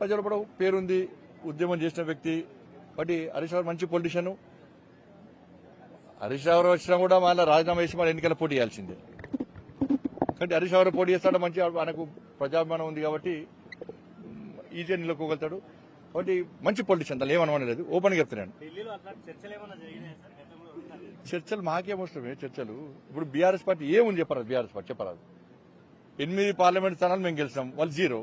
ప్రజలు కూడా పేరుంది ఉద్యమం చేసిన వ్యక్తి. కాబట్టి హరీష్ రావు మంచి పొలిటీషియన్ హరీష్ రావు వచ్చినా కూడా మళ్ళీ రాజీనామా చేసి మళ్ళీ ఎన్నికల పోటీ చేయాల్సిందే. కాబట్టి హరీష్ రావు పోటీ చేస్తాడు మంచి మనకు ప్రజాభిమానం ఉంది కాబట్టి ఈజీగా నిలకోగలుగుతాడు కాబట్టి మంచి పొలిటీషియన్ దాన్ని ఏమనమని లేదు ఓపెన్గా చెప్తున్నాను. చర్చలు ఒకసారి? చర్చలు మాకేం అవసరమే చర్చలు? ఇప్పుడు బీఆర్ఎస్ పార్టీ ఏముంది చెప్పరాదు బీఆర్ఎస్ పార్టీ చెప్పరాదు. ఎనిమిది పార్లమెంట్ స్థానాలు మేము గెలిచాం వాళ్ళు జీరో.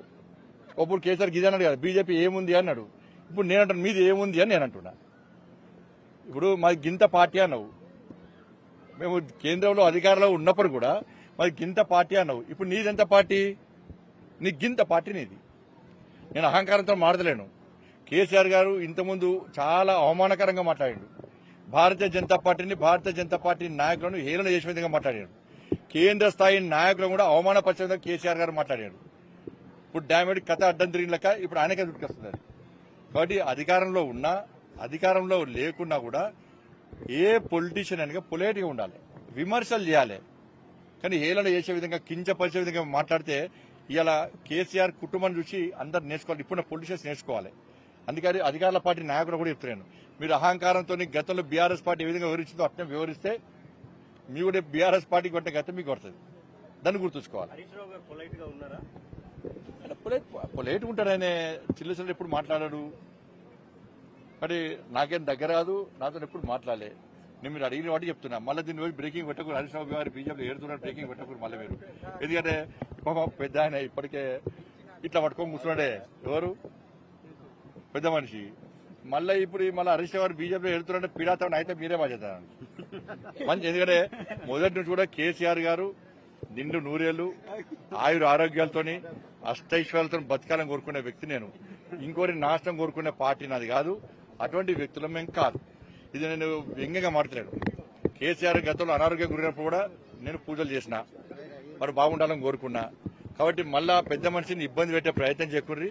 ఒకప్పుడు కేసీఆర్ గిది అన్నాడు కదా బీజేపీ ఏముంది అన్నాడు. ఇప్పుడు నేను అంటాను మీది ఏముంది అని నేను అంటున్నా ఇప్పుడు మాది గింత పార్టీ అన్నావు. మేము కేంద్రంలో అధికారంలో ఉన్నప్పుడు కూడా మాది గింత పార్టీ అన్నావు. ఇప్పుడు నీదెంత పార్టీ? నీ గింత పార్టీ నీది. నేను అహంకారంతో మాడదలేను కేసీఆర్ గారు ఇంతకుముందు చాలా అవమానకరంగా మాట్లాడాడు. భారతీయ జనతా పార్టీని భారతీయ జనతా పార్టీ నాయకులను హేళన చేసే విధంగా మాట్లాడాడు. కేంద్ర స్థాయి నాయకులను కూడా అవమానపరిచే విధంగా కేసీఆర్ గారు మాట్లాడాడు. ఇప్పుడు డామేడ్ కథ అడ్డం తిరిగిన ఇప్పుడు ఆయనకే దుడ్కొస్తున్నారు. కాబట్టి అధికారంలో ఉన్నా అధికారంలో లేకున్నా కూడా ఏ పొలిటీషియన్ అనగా పొలేట్గా ఉండాలి. విమర్శలు చేయాలి. కానీ ఏలన చేసే విధంగా కించపరిచే విధంగా మాట్లాడితే ఇలా కేసీఆర్ కుటుంబం చూసి అందరు నేర్చుకోవాలి. ఇప్పుడున్న పొలిటీషియన్స్ నేర్చుకోవాలి. అందుకని అధికారుల పార్టీ నాయకులు కూడా చెప్తున్నాను మీరు అహంకారంతో గతంలో బీఆర్ఎస్ పార్టీ ఏ విధంగా వివరించిందో అట్నే వివరిస్తే మీ కూడా బీఆర్ఎస్ పార్టీ కొట్టే గతం మీకు కొడుతుంది. దాన్ని గుర్తుంచుకోవాలి. హరీష్ రావు గారు పొలేట్గా ఉంటాడు ఆయన. చిల్లు చిల్లు ఎప్పుడు మాట్లాడాడు? కానీ నాకేం దగ్గర కాదు నాతో ఎప్పుడు మాట్లాడలే. నేను మీరు అడిగిన వాటి చెప్తున్నా. మళ్ళీ దీన్ని పోయి బ్రేకింగ్ పెట్టకూడదు. హరీష్ గారు బీజేపీ ఏడుతున్నారు బ్రేకింగ్ పెట్టకూడదు మళ్ళీ మీరు. ఎందుకంటే పాప పెద్ద ఆయన ఇప్పటికే ఇట్లా పట్టుకొని కూర్చున్నాడే. ఎవరు? పెద్ద మనిషి. మళ్ళీ ఇప్పుడు మళ్ళీ హరీష్ గారు బీజేపీ ఎడుతున్నారంటే పీడాతం అయితే మీరే బాధ్యత. మంచి ఎందుకంటే మొదటి నుంచి కూడా కేసీఆర్ గారు నిండు నూరేళ్ళు ఆయుర ఆరోగ్యాలతోని అష్టైశ్వర్యాలతో బతకాలని కోరుకునే వ్యక్తి నేను. ఇంకోరి నాశనం కోరుకునే పార్టీ నాది కాదు. అటువంటి వ్యక్తులం మేము కాదు. ఇది నేను వ్యంగ్యంగా మాట్లాడు కేసీఆర్ గతంలో అనారోగ్యం గురైనప్పుడు కూడా నేను పూజలు చేసిన వారు బాగుండాలని కోరుకున్నా. కాబట్టి మళ్ళా పెద్ద మనిషిని ఇబ్బంది పెట్టే ప్రయత్నం చేకుర్రి.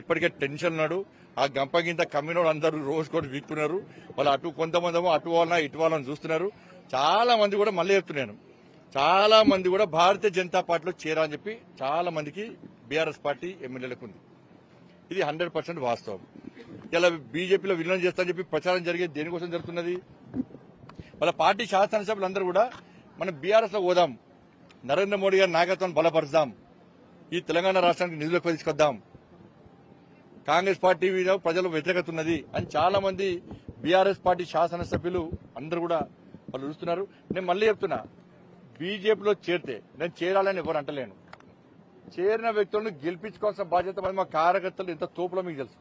ఇప్పటికే టెన్షన్ ఉన్నాడు. ఆ గంపగింత కమ్మినోడు అందరూ రోజు కూడా వీక్కున్నారు. వాళ్ళు అటు కొంతమంది అటు వాళ్ళ ఇటు వాళ్ళని చూస్తున్నారు. చాలా మంది కూడా మళ్ళీ చెప్తున్నాను చాలా మంది కూడా భారతీయ జనతా పార్టీలో చేరాలని చెప్పి చాలా మందికి బీఆర్ఎస్ పార్టీ ఎమ్మెల్యేలకు ఉంది. ఇది హండ్రెడ్ పర్సెంట్ వాస్తవం. ఇలా బీజేపీలో విలీనం చేస్తా చెప్పి ప్రచారం జరిగేది దేనికోసం జరుగుతున్నది? వాళ్ళ పార్టీ శాసనసభ్యులు అందరూ కూడా మనం బీఆర్ఎస్లో పోదాం నరేంద్ర మోడీ గారి నాయకత్వాన్ని బలపరుస్తాం ఈ తెలంగాణ రాష్ట్రానికి నిధులు తీసుకొద్దాం కాంగ్రెస్ పార్టీ మీద ప్రజలు వ్యతిరేకత ఉన్నది అని చాలా మంది బీఆర్ఎస్ పార్టీ శాసనసభ్యులు అందరూ కూడా వాళ్ళు చూస్తున్నారు. నేను మళ్ళీ చెప్తున్నా బీజేపీలో చేరితే నేను చేరాలని ఎవరు అంటలేను. చేరిన వ్యక్తులను గెలిపించుకోవాల్సిన బాధ్యత మరి మా కార్యకర్తలు ఇంత తోపులో మీకు తెలుసు.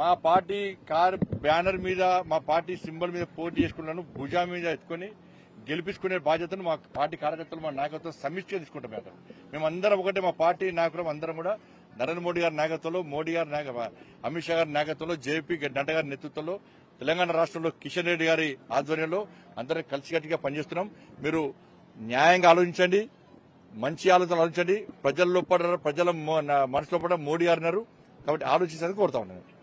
మా పార్టీ కార్ బ్యానర్ మీద మా పార్టీ సింబల్ మీద పోటీ చేసుకున్నాను భుజా మీద ఎత్తుకొని గెలిపించుకునే బాధ్యతను మా పార్టీ కార్యకర్తలు మా నాయకత్వం సమిష్టిగా తీసుకుంటాం మేము మేమందరం ఒకటే మా పార్టీ నాయకులం అందరం కూడా నరేంద్ర మోడీ గారి నాయకత్వంలో మోడీ గారి నాయక అమిత్ షా గారి నాయకత్వంలో జేపీ నడ్డా గారి నేతృత్వంలో తెలంగాణ రాష్ట్రంలో కిషన్ రెడ్డి గారి ఆధ్వర్యంలో అందరం కలిసికట్టుగా పనిచేస్తున్నాం. మీరు న్యాయంగా ఆలోచించండి మంచి ఆలోచన ఆలోచించండి. ప్రజల్లో ప్రజల మనసులో పడ మోడీ గారు కాబట్టి ఆలోచించాలని కోరుతా ఉన్నాను.